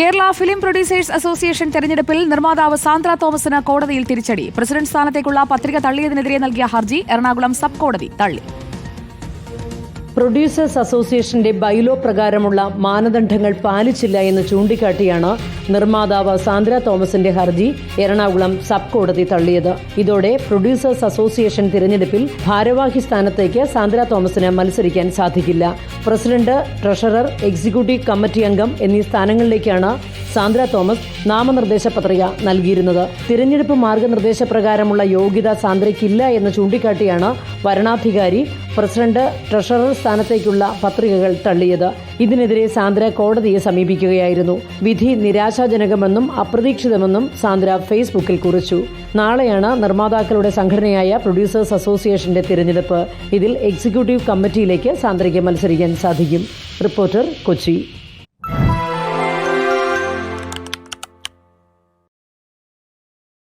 Kerala film producers association തെരഞ്ഞെടുപ്പിൽ നിർമ്മാതാവ് സാന്ദ്ര തോമസിന് കോടതിയിൽ തിരിച്ചടി. പ്രസിഡന്റ് സ്ഥാനത്തേക്കുള്ള പത്രിക തള്ളിയതിനെതിരെ നൽകിയ ഹർജി എറണാകുളം സബ് കോടതി തള്ളി. പ്രൊഡ്യൂസേഴ്സ് അസോസിയേഷന്റെ ബൈലോ പ്രകാരമുള്ള മാനദണ്ഡങ്ങൾ പാലിച്ചില്ല എന്ന് ചൂണ്ടിക്കാട്ടിയാണ് നിർമ്മാതാവ് സാന്ദ്ര തോമസിന്റെ ഹർജി എറണാകുളം സബ് കോടതി തള്ളിയത്. ഇതോടെ പ്രൊഡ്യൂസേഴ്സ് അസോസിയേഷൻ തിരഞ്ഞെടുപ്പിൽ ഭാരവാഹി സ്ഥാനത്തേക്ക് സാന്ദ്ര തോമസിന് മത്സരിക്കാൻ സാധിക്കില്ല. പ്രസിഡന്റ് ട്രഷറർ എക്സിക്യൂട്ടീവ് കമ്മിറ്റി അംഗം എന്നീ സ്ഥാനങ്ങളിലേക്കാണ് സാന്ദ്ര തോമസ് നാമനിർദ്ദേശ പത്രിക നൽകിയിരുന്നത്. തിരഞ്ഞെടുപ്പ് മാർഗനിർദ്ദേശ പ്രകാരമുള്ള യോഗ്യത സാന്ദ്രയ്ക്കില്ല എന്ന് ചൂണ്ടിക്കാട്ടിയാണ് വരണാധികാരി പ്രസിഡന്റ് ട്രഷറർ സ്ഥാനത്തേക്കുള്ള പത്രികകൾ തള്ളിയത്. ഇതിനെതിരെ സാന്ദ്ര കോടതിയെ സമീപിക്കുകയായിരുന്നു. വിധി നിരാശാജനകമെന്നും അപ്രതീക്ഷിതമെന്നും സാന്ദ്ര ഫേസ്ബുക്കിൽ കുറിച്ചു. നാളെയാണ് നിർമ്മാതാക്കളുടെ സംഘടനയായ പ്രൊഡ്യൂസേഴ്സ് അസോസിയേഷന്റെ തിരഞ്ഞെടുപ്പ്. ഇതിൽ എക്സിക്യൂട്ടീവ് കമ്മിറ്റിയിലേക്ക് സാന്ദ്രയ്ക്ക് മത്സരിക്കാൻ സാധിക്കും. റിപ്പോർട്ടർ കൊച്ചി.